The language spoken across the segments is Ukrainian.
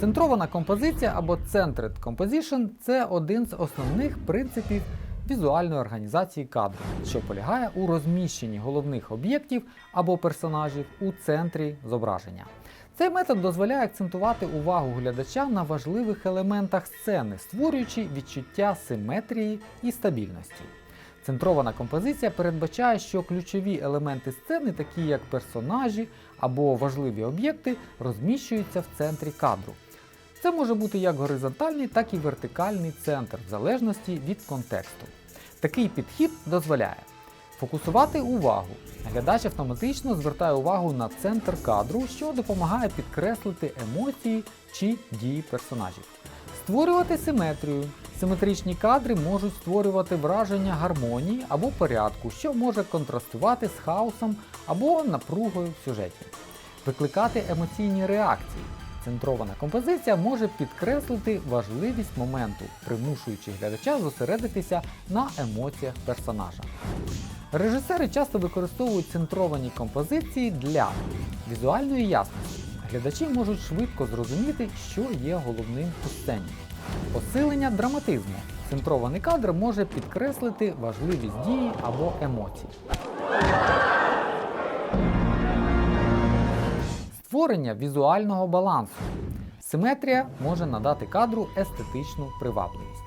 Центрована композиція або Centered Composition – це один з основних принципів візуальної організації кадру, що полягає у розміщенні головних об'єктів або персонажів у центрі зображення. Цей метод дозволяє акцентувати увагу глядача на важливих елементах сцени, створюючи відчуття симетрії і стабільності. Центрована композиція передбачає, що ключові елементи сцени, такі як персонажі або важливі об'єкти, розміщуються в центрі кадру. Це може бути як горизонтальний, так і вертикальний центр, в залежності від контексту. Такий підхід дозволяє фокусувати увагу. Глядач автоматично звертає увагу на центр кадру, що допомагає підкреслити емоції чи дії персонажів. Створювати симетрію. Симетричні кадри можуть створювати враження гармонії або порядку, що може контрастувати з хаосом або напругою в сюжеті. Викликати емоційні реакції. Центрована композиція може підкреслити важливість моменту, примушуючи глядача зосередитися на емоціях персонажа. Режисери часто використовують центровані композиції для візуальної ясності. Глядачі можуть швидко зрозуміти, що є головним у сцені. Посилення драматизму. Центрований кадр може підкреслити важливість дії або емоцій. Створення візуального балансу. Симетрія може надати кадру естетичну привабливість.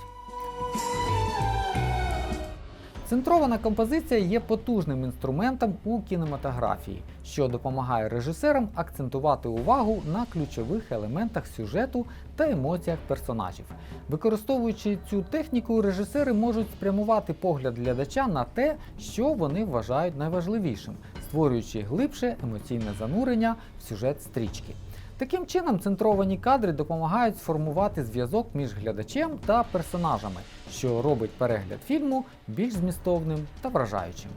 Центрована композиція є потужним інструментом у кінематографії, що допомагає режисерам акцентувати увагу на ключових елементах сюжету та емоціях персонажів. Використовуючи цю техніку, режисери можуть спрямувати погляд глядача на те, що вони вважають найважливішим, створюючи глибше емоційне занурення в сюжет стрічки. Таким чином, центровані кадри допомагають сформувати зв'язок між глядачем та персонажами, що робить перегляд фільму більш змістовним та вражаючим.